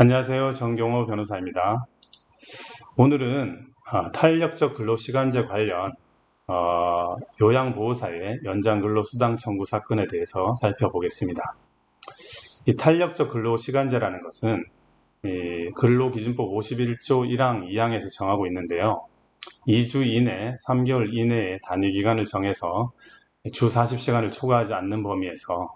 안녕하세요. 정경호 변호사입니다. 오늘은 아, 탄력적 근로시간제 관련 어, 요양보호사의 연장 근로수당 청구 사건에 대해서 살펴보겠습니다. 이 탄력적 근로시간제라는 것은 이 근로기준법 51조 1항 2항에서 정하고 있는데요. 2주 이내, 3개월 이내에 단위기간을 정해서 주 40시간을 초과하지 않는 범위에서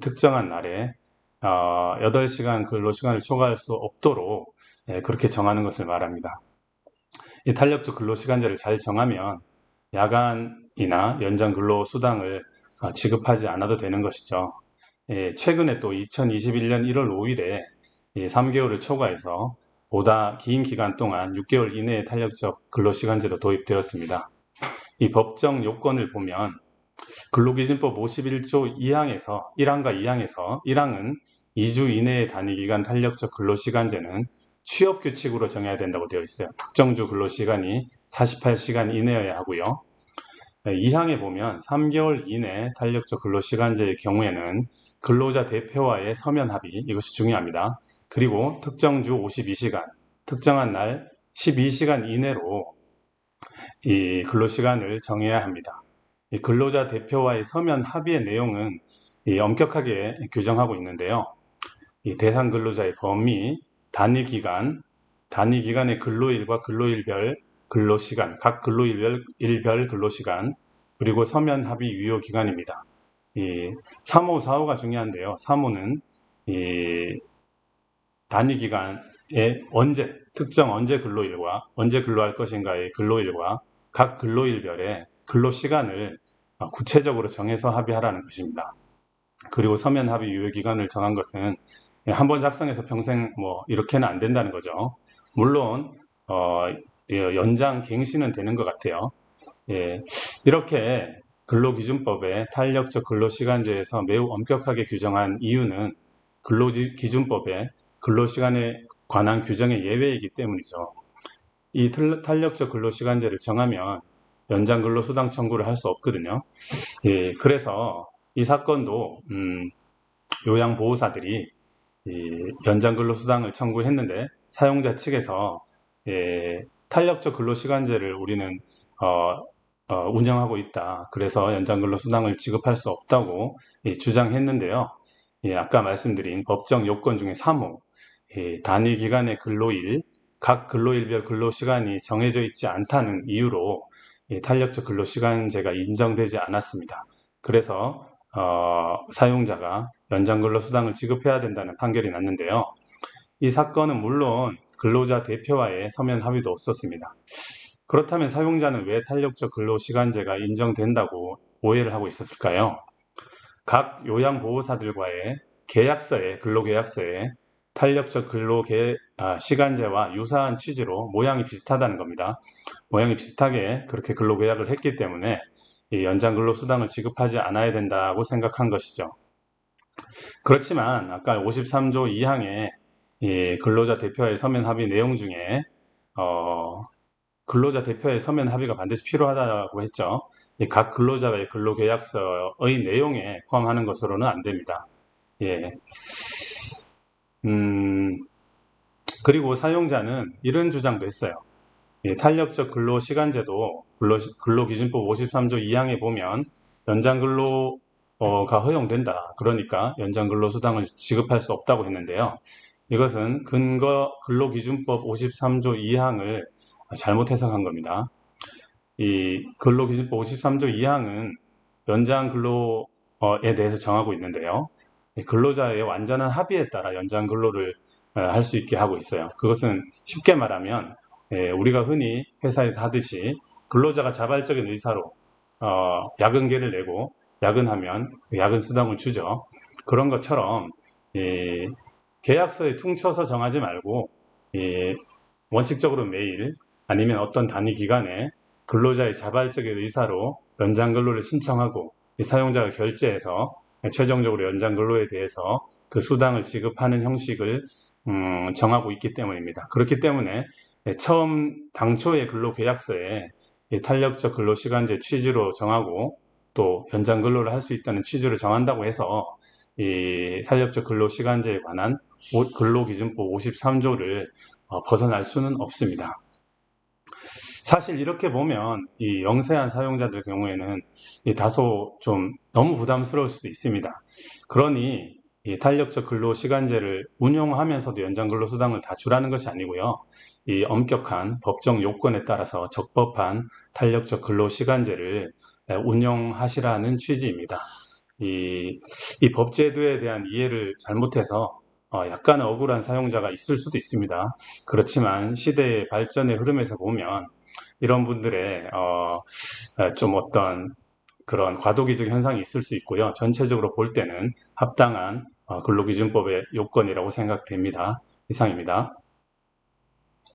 특정한 날에 어, 8시간 근로시간을 초과할 수 없도록 예, 그렇게 정하는 것을 말합니다. 이 탄력적 근로시간제를 잘 정하면 야간이나 연장 근로 수당을 어, 지급하지 않아도 되는 것이죠. 예, 최근에 또 2021년 1월 5일에 3개월을 초과해서 보다 긴 기간 동안 6개월 이내의 탄력적 근로시간제도 도입되었습니다. 이 법정 요건을 보면 근로기준법 51조 2항에서 1항과 2항에서 1항은 2주 이내의 단위기간 탄력적 근로시간제는 취업규칙으로 정해야 된다고 되어 있어요. 특정주 근로시간이 48시간 이내여야 하고요. 2항에 보면 3개월 이내 탄력적 근로시간제의 경우에는 근로자 대표와의 서면 합의, 이것이 중요합니다. 그리고 특정주 52시간, 특정한 날 12시간 이내로 이 근로시간을 정해야 합니다. 근로자 대표와의 서면 합의의 내용은 엄격하게 규정하고 있는데요. 대상 근로자의 범위, 단위 기간, 단위 기간의 근로일과 근로일별 근로시간, 각 근로일별 일별 근로시간, 그리고 서면 합의 유효 기간입니다. 이 3호, 4호가 중요한데요. 3호는 이 단위 기간에 언제, 특정 언제 근로일과 언제 근로할 것인가의 근로일과 각 근로일별의 근로 시간을 구체적으로 정해서 합의하라는 것입니다. 그리고 서면 합의 유효 기간을 정한 것은 한 번 작성해서 평생 뭐 이렇게는 안 된다는 거죠. 물론 어, 예, 연장 갱신은 되는 것 같아요. 예, 이렇게 근로기준법의 탄력적 근로시간제에서 매우 엄격하게 규정한 이유는 근로기준법의 근로시간에 관한 규정의 예외이기 때문이죠. 이 탄력적 근로시간제를 정하면 연장 근로 수당 청구를 할 수 없거든요. 예, 그래서 이 사건도 음, 요양 보호사들이 연장 근로 수당을 청구했는데 사용자 측에서 예, 탄력적 근로 시간제를 우리는 어, 어, 운영하고 있다. 그래서 연장 근로 수당을 지급할 수 없다고 예, 주장했는데요. 예, 아까 말씀드린 법정 요건 중에 3호 예, 단위 기간의 근로일 각 근로일별 근로 시간이 정해져 있지 않다는 이유로 탄력적 근로시간제가 인정되지 않았습니다. 그래서 어, 사용자가 연장 근로수당을 지급해야 된다는 판결이 났는데요. 이 사건은 물론 근로자 대표와의 서면 합의도 없었습니다. 그렇다면 사용자는 왜 탄력적 근로시간제가 인정된다고 오해를 하고 있었을까요? 각 요양보호사들과의 계약서에 근로계약서에 탄력적 근로시간제와 아, 유사한 취지로 모양이 비슷하다는 겁니다. 모양이 비슷하게 그렇게 근로계약을 했기 때문에 연장 근로수당을 지급하지 않아야 된다고 생각한 것이죠. 그렇지만 아까 53조 2항에 근로자 대표의 서면 합의 내용 중에 어, 근로자 대표의 서면 합의가 반드시 필요하다고 했죠. 각 근로자의 근로계약서의 내용에 포함하는 것으로는 안 됩니다. 예. 음, 그리고 사용자는 이런 주장도 했어요. 예, 탄력적 근로시간제도 근로, 기준법 53조 2항에 보면 연장 근로가 허용된다. 그러니까 연장 근로수당을 지급할 수 없다고 했는데요. 이것은 근거 근로기준법 53조 2항을 잘못 해석한 겁니다. 이 근로기준법 53조 2항은 연장 근로에 대해서 정하고 있는데요. 근로자의 완전한 합의에 따라 연장 근로를 할 수 있게 하고 있어요. 그것은 쉽게 말하면 예, 우리가 흔히 회사에서 하듯이 근로자가 자발적인 의사로 어, 야근계를 내고 야근하면 야근 수당을 주죠. 그런 것처럼 예, 계약서에 퉁쳐서 정하지 말고 예, 원칙적으로 매일 아니면 어떤 단위 기간에 근로자의 자발적인 의사로 연장 근로를 신청하고 사용자가 결제해서 최종적으로 연장 근로에 대해서 그 수당을 지급하는 형식을 음, 정하고 있기 때문입니다. 그렇기 때문에 처음 당초의 근로 계약서에 탄력적 근로 시간제 취지로 정하고 또 연장 근로를 할 수 있다는 취지로 정한다고 해서 이 탄력적 근로 시간제에 관한 오- 근로기준법 53조를 어, 벗어날 수는 없습니다. 사실 이렇게 보면 이 영세한 사용자들 경우에는 이 다소 좀 너무 부담스러울 수도 있습니다. 그러니 이 탄력적 근로 시간제를 운용하면서도 연장 근로 수당을 다 주라는 것이 아니고요. 이 엄격한 법정 요건에 따라서 적법한 탄력적 근로 시간제를 에, 운용하시라는 취지입니다. 이, 이 법제도에 대한 이해를 잘못해서 어, 약간 억울한 사용자가 있을 수도 있습니다. 그렇지만 시대의 발전의 흐름에서 보면 이런 분들의 어, 에, 좀 어떤 그런 과도기적 현상이 있을 수 있고요. 전체적으로 볼 때는 합당한 어, 근로기준법의 요건이라고 생각됩니다. 이상입니다.